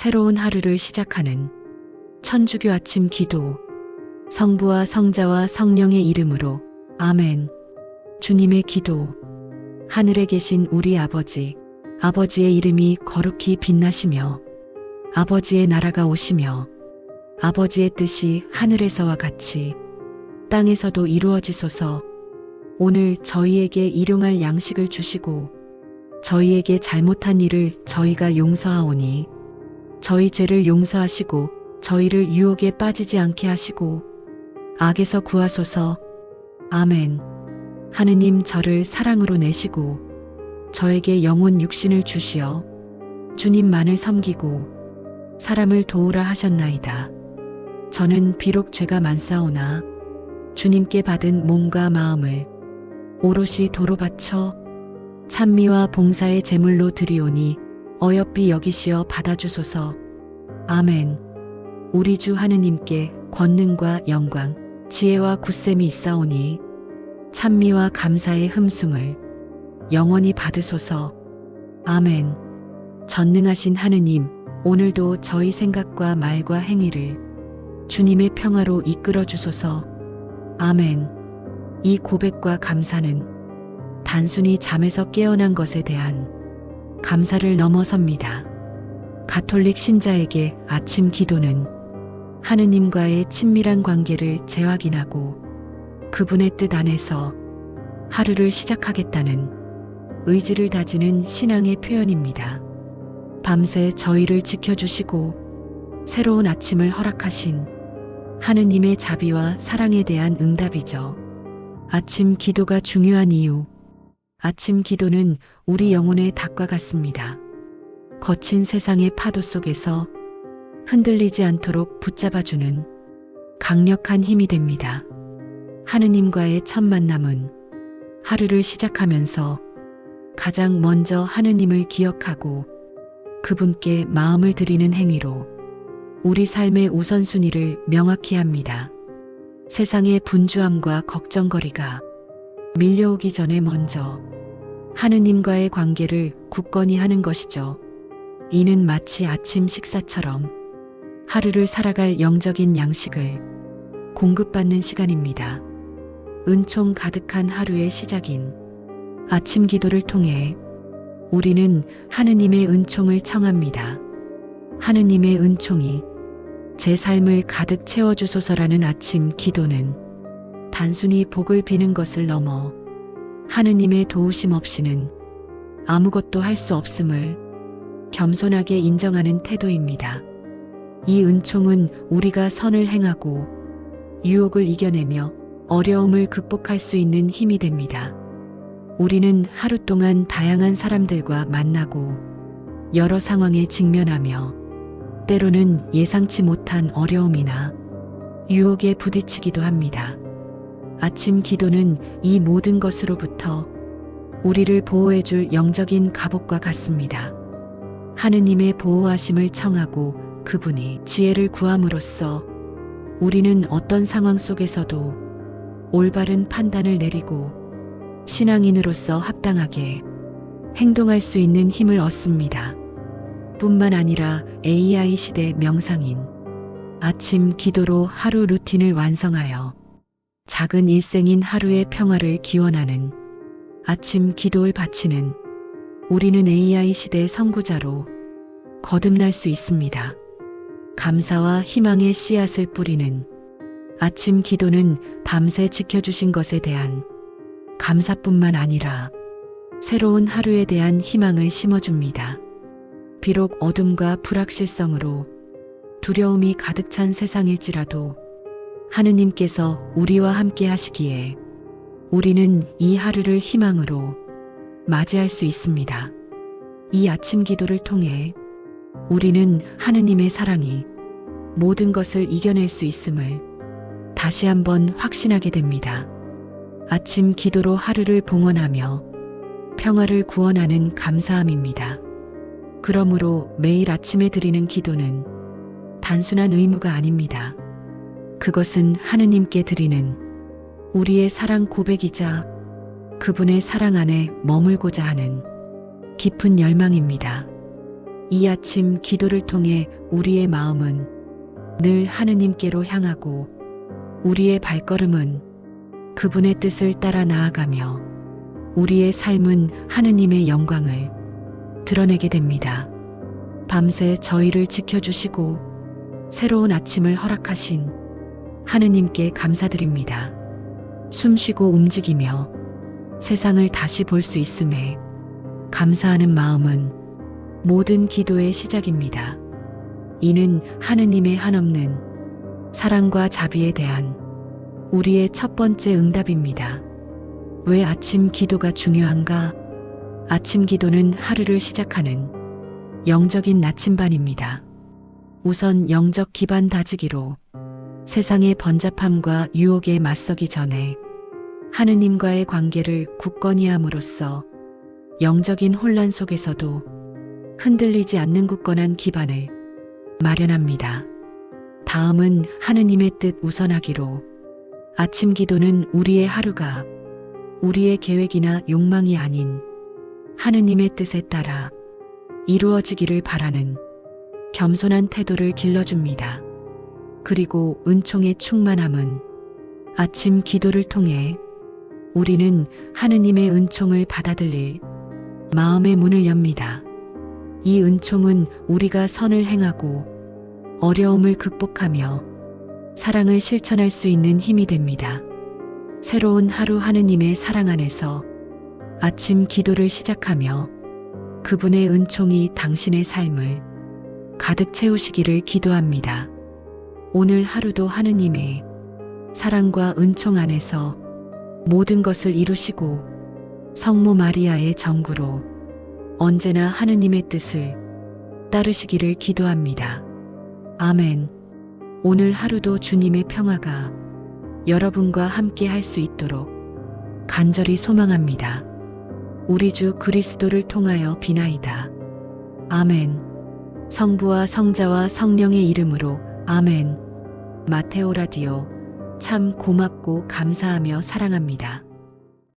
새로운 하루를 시작하는 천주교 아침 기도. 성부와 성자와 성령의 이름으로 아멘. 주님의 기도. 하늘에 계신 우리 아버지 아버지의 이름이 거룩히 빛나시며 아버지의 나라가 오시며 아버지의 뜻이 하늘에서와 같이 땅에서도 이루어지소서. 오늘 저희에게 일용할 양식을 주시고 저희에게 잘못한 일을 저희가 용서하오니 저희 죄를 용서하시고 저희를 유혹에 빠지지 않게 하시고 악에서 구하소서 아멘 하느님 저를 사랑으로 내시고 저에게 영혼 육신을 주시어 주님만을 섬기고 사람을 도우라 하셨나이다. 저는 비록 죄가 많사오나 주님께 받은 몸과 마음을 오롯이 도로 바쳐 찬미와 봉사의 제물로 드리오니 어여삐 여기시어 받아주소서. 아멘. 우리 주 하느님께 권능과 영광, 지혜와 굳셈이 있사오니 찬미와 감사의 흠숭을 영원히 받으소서. 아멘. 전능하신 하느님, 오늘도 저희 생각과 말과 행위를 주님의 평화로 이끌어 주소서. 아멘. 이 고백과 감사는 단순히 잠에서 깨어난 것에 대한 감사를 넘어섭니다. 가톨릭 신자에게 아침 기도는 하느님과의 친밀한 관계를 재확인하고 그분의 뜻 안에서 하루를 시작하겠다는 의지를 다지는 신앙의 표현입니다. 밤새 저희를 지켜주시고 새로운 아침을 허락하신 하느님의 자비와 사랑에 대한 응답이죠. 아침 기도가 중요한 이유. 아침 기도는 우리 영혼의 닭과 같습니다. 거친 세상의 파도 속에서 흔들리지 않도록 붙잡아주는 강력한 힘이 됩니다. 하느님과의 첫 만남은 하루를 시작하면서 가장 먼저 하느님을 기억하고 그분께 마음을 드리는 행위로 우리 삶의 우선순위를 명확히 합니다. 세상의 분주함과 걱정거리가 밀려오기 전에 먼저 하느님과의 관계를 굳건히 하는 것이죠. 이는 마치 아침 식사처럼 하루를 살아갈 영적인 양식을 공급받는 시간입니다. 은총 가득한 하루의 시작인 아침 기도를 통해 우리는 하느님의 은총을 청합니다. 하느님의 은총이 제 삶을 가득 채워주소서라는 아침 기도는 단순히 복을 비는 것을 넘어 하느님의 도우심 없이는 아무것도 할 수 없음을 겸손하게 인정하는 태도입니다. 이 은총은 우리가 선을 행하고 유혹을 이겨내며 어려움을 극복할 수 있는 힘이 됩니다. 우리는 하루 동안 다양한 사람들과 만나고 여러 상황에 직면하며 때로는 예상치 못한 어려움이나 유혹에 부딪히기도 합니다. 아침 기도는 이 모든 것으로부터 우리를 보호해줄 영적인 갑옷과 같습니다. 하느님의 보호하심을 청하고 그분이 지혜를 구함으로써 우리는 어떤 상황 속에서도 올바른 판단을 내리고 신앙인으로서 합당하게 행동할 수 있는 힘을 얻습니다. 뿐만 아니라 AI 시대 명상인 아침 기도로 하루 루틴을 완성하여 작은 일생인 하루의 평화를 기원하는 아침 기도를 바치는 우리는 AI 시대 선구자로 거듭날 수 있습니다. 감사와 희망의 씨앗을 뿌리는 아침 기도는 밤새 지켜주신 것에 대한 감사뿐만 아니라 새로운 하루에 대한 희망을 심어줍니다. 비록 어둠과 불확실성으로 두려움이 가득 찬 세상일지라도 하느님께서 우리와 함께 하시기에 우리는 이 하루를 희망으로 맞이할 수 있습니다. 이 아침 기도를 통해 우리는 하느님의 사랑이 모든 것을 이겨낼 수 있음을 다시 한번 확신하게 됩니다. 아침 기도로 하루를 봉헌하며 평화를 구원하는 감사함입니다. 그러므로 매일 아침에 드리는 기도는 단순한 의무가 아닙니다. 그것은 하느님께 드리는 우리의 사랑 고백이자 그분의 사랑 안에 머물고자 하는 깊은 열망입니다. 이 아침 기도를 통해 우리의 마음은 늘 하느님께로 향하고 우리의 발걸음은 그분의 뜻을 따라 나아가며 우리의 삶은 하느님의 영광을 드러내게 됩니다. 밤새 저희를 지켜주시고 새로운 아침을 허락하신 하느님께 감사드립니다. 숨쉬고 움직이며 세상을 다시 볼 수 있음에 감사하는 마음은 모든 기도의 시작입니다. 이는 하느님의 한없는 사랑과 자비에 대한 우리의 첫 번째 응답입니다. 왜 아침 기도가 중요한가? 아침 기도는 하루를 시작하는 영적인 나침반입니다. 우선 영적 기반 다지기로 세상의 번잡함과 유혹에 맞서기 전에 하느님과의 관계를 굳건히 함으로써 영적인 혼란 속에서도 흔들리지 않는 굳건한 기반을 마련합니다. 다음은 하느님의 뜻 우선하기로 아침 기도는 우리의 하루가 우리의 계획이나 욕망이 아닌 하느님의 뜻에 따라 이루어지기를 바라는 겸손한 태도를 길러줍니다. 그리고 은총의 충만함은 아침 기도를 통해 우리는 하느님의 은총을 받아들일 마음의 문을 엽니다. 이 은총은 우리가 선을 행하고 어려움을 극복하며 사랑을 실천할 수 있는 힘이 됩니다. 새로운 하루 하느님의 사랑 안에서 아침 기도를 시작하며 그분의 은총이 당신의 삶을 가득 채우시기를 기도합니다. 오늘 하루도 하느님의 사랑과 은총 안에서 모든 것을 이루시고 성모 마리아의 정구로 언제나 하느님의 뜻을 따르시기를 기도합니다. 아멘. 오늘 하루도 주님의 평화가 여러분과 함께 할 수 있도록 간절히 소망합니다. 우리 주 그리스도를 통하여 비나이다. 아멘. 성부와 성자와 성령의 이름으로 아멘. 마테오 라디오 참 고맙고 감사하며 사랑합니다.